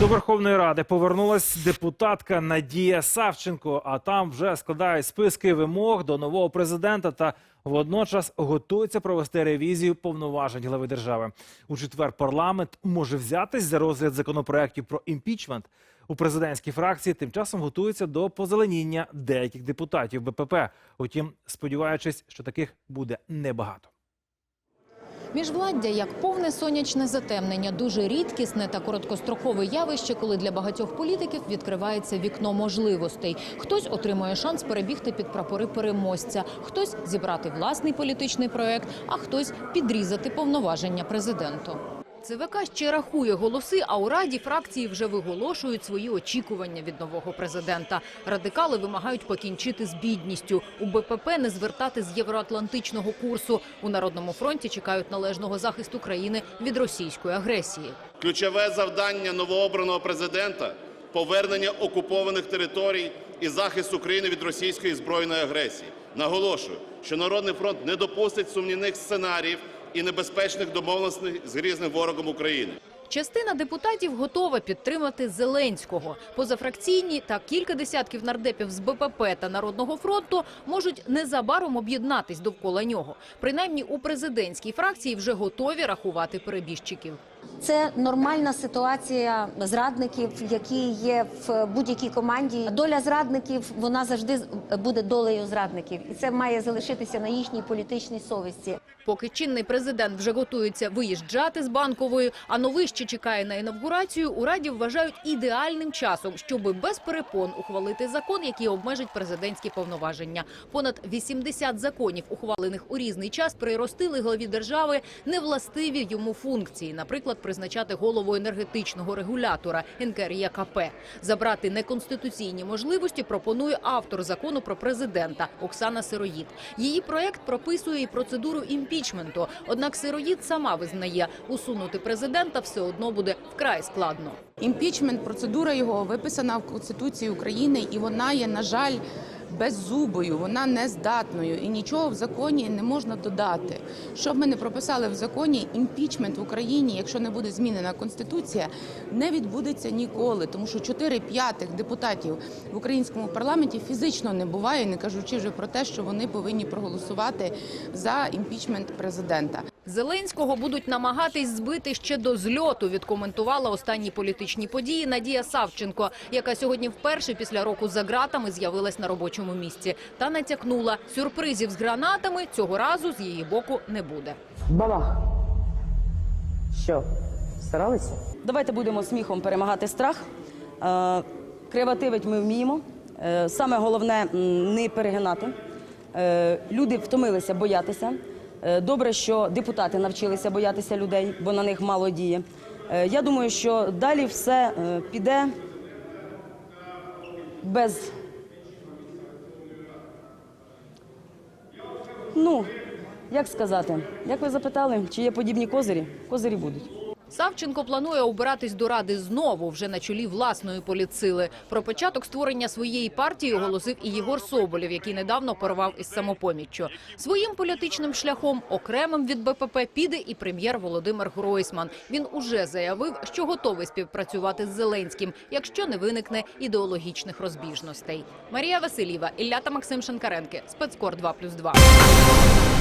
До Верховної Ради повернулась депутатка Надія Савченко. А там вже складають списки вимог до нового президента та водночас готуються провести ревізію повноважень глави держави. У четвер парламент може взятись за розгляд законопроєктів про імпічмент. У президентській фракції тим часом готуються до позеленіння деяких депутатів БПП. Утім, сподіваючись, що таких буде небагато. Міжвладдя як повне сонячне затемнення, дуже рідкісне та короткострокове явище, коли для багатьох політиків відкривається вікно можливостей. Хтось отримує шанс перебігти під прапори переможця, хтось зібрати власний політичний проект, а хтось підрізати повноваження президенту. ЦВК ще рахує голоси, а у раді фракції вже виголошують свої очікування від нового президента. Радикали вимагають покінчити з бідністю. У БПП не звертати з євроатлантичного курсу. У Народному фронті чекають належного захисту країни від російської агресії. Ключове завдання новообраного президента повернення окупованих територій і захист України від російської збройної агресії. Наголошую, що Народний фронт не допустить сумнівних сценаріїв і небезпечних домовленостей з грізним ворогом України. Частина депутатів готова підтримати Зеленського. Позафракційні та кілька десятків нардепів з БПП та Народного фронту можуть незабаром об'єднатись довкола нього. Принаймні у президентській фракції вже готові рахувати перебіжчиків. Це нормальна ситуація зрадників, які є в будь-якій команді. Доля зрадників вона завжди буде долею зрадників, і це має залишитися на їхній політичній совісті. Поки чинний президент вже готується виїжджати з банкової, а новий ще чекає на інавгурацію, у раді вважають ідеальним часом, щоби без перепон ухвалити закон, який обмежить президентські повноваження. Понад 80 законів, ухвалених у різний час, приростили главі держави невластиві йому функції, наприклад, призначати голову енергетичного регулятора НКРЄКП. Забрати неконституційні можливості пропонує автор закону про президента Оксана Сироїд. Її проект прописує і процедуру імпічменту. Однак Сироїд сама визнає, усунути президента все одно буде вкрай складно. Імпічмент, процедура його виписана в Конституції України, і вона є, на жаль, беззубою, вона не здатною, і нічого в законі не можна додати. Що б ми не прописали в законі, імпічмент в Україні, якщо не буде змінена конституція, не відбудеться ніколи, тому що 4 п'ятих депутатів в українському парламенті фізично не буває, не кажучи вже про те, що вони повинні проголосувати за імпічмент президента. Зеленського будуть намагатись збити ще до зльоту. Відкоментувала останні політичні події Надія Савченко, яка сьогодні вперше після року за ґратами з'явилась на робочому місці. Та натякнула, сюрпризів з гранатами цього разу з її боку не буде. Бабах. Що, старалися? Давайте будемо сміхом перемагати страх. Е, Креативить ми вміємо. Е, Саме головне не перегинати. Е, Люди втомилися боятися. Е, Добре, що депутати навчилися боятися людей, бо на них мало діє. Е, Я думаю, що далі все е, піде без. Ну, як сказати, як ви запитали, чи є подібні козирі? Козирі будуть. Савченко планує обиратись до ради знову, вже на чолі власної політсили. Про початок створення своєї партії оголосив і Єгор Соболєв, який недавно порвав із самопоміччю. Своїм політичним шляхом, окремим від БПП, піде і прем'єр Володимир Гройсман. Він уже заявив, що готовий співпрацювати з Зеленським, якщо не виникне ідеологічних розбіжностей. Марія Васильєва, Ілля та Максим Шенкаренки, спецкор 2+,2.